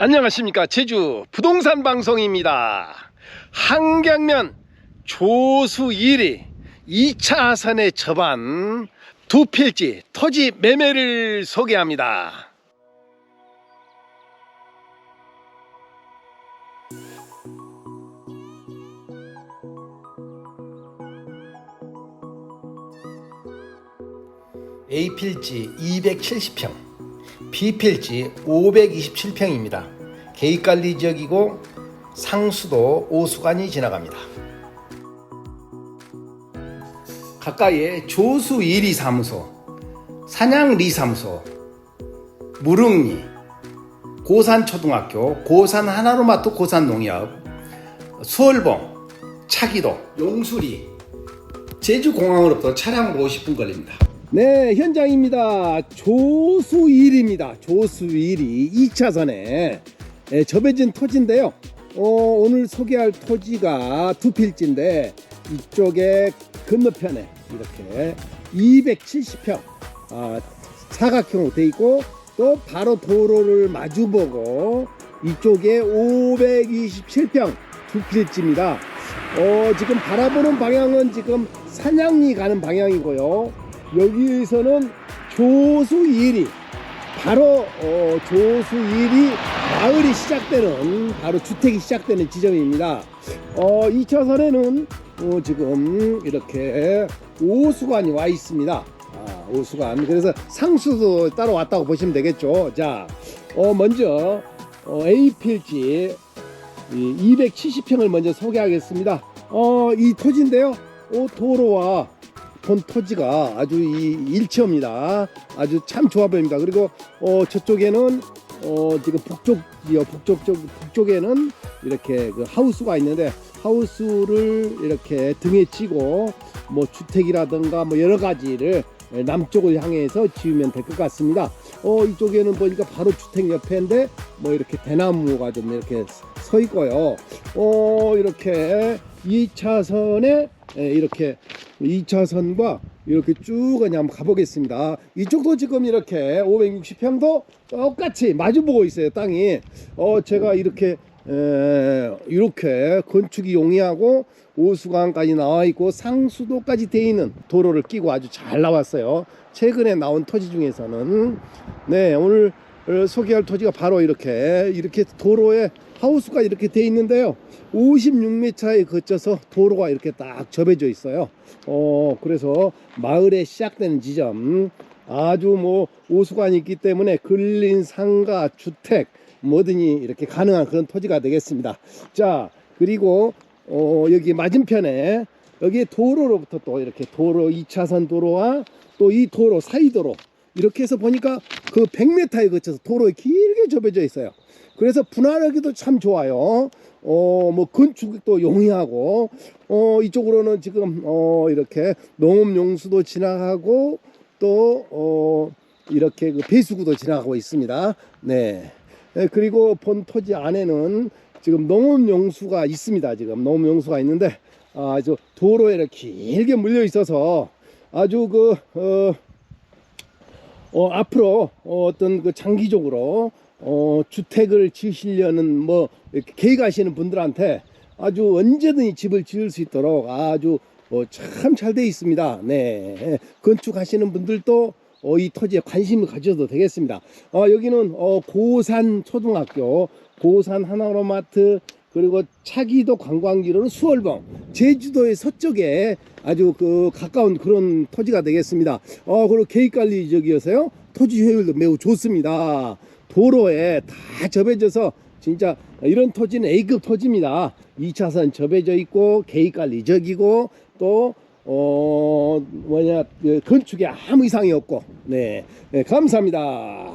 안녕하십니까. 제주 부동산 방송입니다. 한경면 조수 1위 2차 하산의 저반 두 필지 토지 매매를 소개합니다. A필지 270평 B필지 527평입니다. 계획관리 지역이고 상수도 오수관이 지나갑니다. 가까이에 조수 1위 사무소, 산양리 사무소, 무릉리, 고산초등학교, 고산 하나로마트 고산농협, 수월봉, 차기도, 용수리, 제주공항으로부터 차량으로 50분 걸립니다. 네, 현장입니다. 조수 1입니다. 조수 1이 2차선에 접해진 토지인데요. 어, 오늘 소개할 토지가 두 필지인데 이쪽에 건너편에 이렇게 270평 아, 사각형으로 돼 있고 또 바로 도로를 마주보고 이쪽에 527평 두 필지입니다. 어, 지금 바라보는 방향은 지금 산양리 가는 방향이고요. 여기에서는 조수 1위 바로 어, 조수 1위 마을이 시작되는 바로 주택이 시작되는 지점입니다. 어, 2차선에는 어, 지금 이렇게 오수관이 와 있습니다. 아, 오수관. 그래서 상수도 따로 왔다고 보시면 되겠죠. 자, 어, 먼저 어, A 필지 270평을 먼저 소개하겠습니다. 어, 이 토지인데요. 어, 도로와 본 토지가 아주 이 일치입니다. 아주 참 좋아 보입니다. 그리고 어, 저쪽에는 어, 지금 북쪽이요. 북쪽 쪽 북쪽에는 이렇게 그 하우스가 있는데 하우스를 이렇게 등에 치고 뭐 주택이라든가 뭐 여러 가지를 남쪽을 향해서 지으면 될 것 같습니다. 어, 이쪽에는 보니까 바로 주택 옆에인데 뭐 이렇게 대나무가 좀 이렇게 서 있고요. 어, 이렇게 2차선에 이렇게 2차선과 이렇게 쭉 그냥 한번 가보겠습니다. 이쪽도 지금 이렇게 560평도 똑같이 마주보고 있어요. 땅이. 어, 제가 이렇게 에, 이렇게 건축이 용이하고 오수관까지 나와 있고 상수도까지 돼 있는 도로를 끼고 아주 잘 나왔어요. 최근에 나온 토지 중에서는 네 오늘 소개할 토지가 바로 이렇게 이렇게 도로에 하우스가 이렇게 돼 있는데요. 56m에 거쳐서 도로가 이렇게 딱 접해져 있어요. 어 그래서 마을에 시작되는 지점 아주 뭐 오수관이 있기 때문에 근린 상가 주택 뭐든지 이렇게 가능한 그런 토지가 되겠습니다. 자, 그리고 어, 여기 맞은편에 여기 도로로부터 또 이렇게 도로 2차선 도로와 또 이 도로 사이 도로 이렇게 해서 보니까 그 100m에 거쳐서 도로에 길게 접해져 있어요. 그래서 분할하기도 참 좋아요. 어, 뭐 건축도 용이하고 어, 이쪽으로는 지금 어, 이렇게 농업용수도 지나가고 또 어, 이렇게 그 배수구도 지나가고 있습니다. 네. 예, 그리고 본 토지 안에는 지금 농업용수가 있습니다. 지금 농업용수가 있는데 아주 도로에 이렇게 길게 물려 있어서 아주 그 어, 어, 앞으로 어, 떤그 장기적으로 어, 주택을 지으시려는 뭐 계획하시는 분들한테 아주 언제든지 집을 지을 수 있도록 아주 어, 참잘 돼 있습니다. 네, 건축하시는 분들도 어, 이 토지에 관심을 가져도 되겠습니다. 어, 여기는 어, 고산 초등학교, 고산 하나로마트, 그리고 차기도 관광지로는 수월봉, 제주도의 서쪽에 아주 그 가까운 그런 토지가 되겠습니다. 어, 그리고 계획관리 지역이어서요, 토지 효율도 매우 좋습니다. 도로에 다 접해져서 진짜 이런 토지는 A급 토지입니다. 2차선 접해져 있고 계획관리 지역이고 또 어, 뭐냐, 그 건축에 아무 이상이 없고, 네, 네 감사합니다.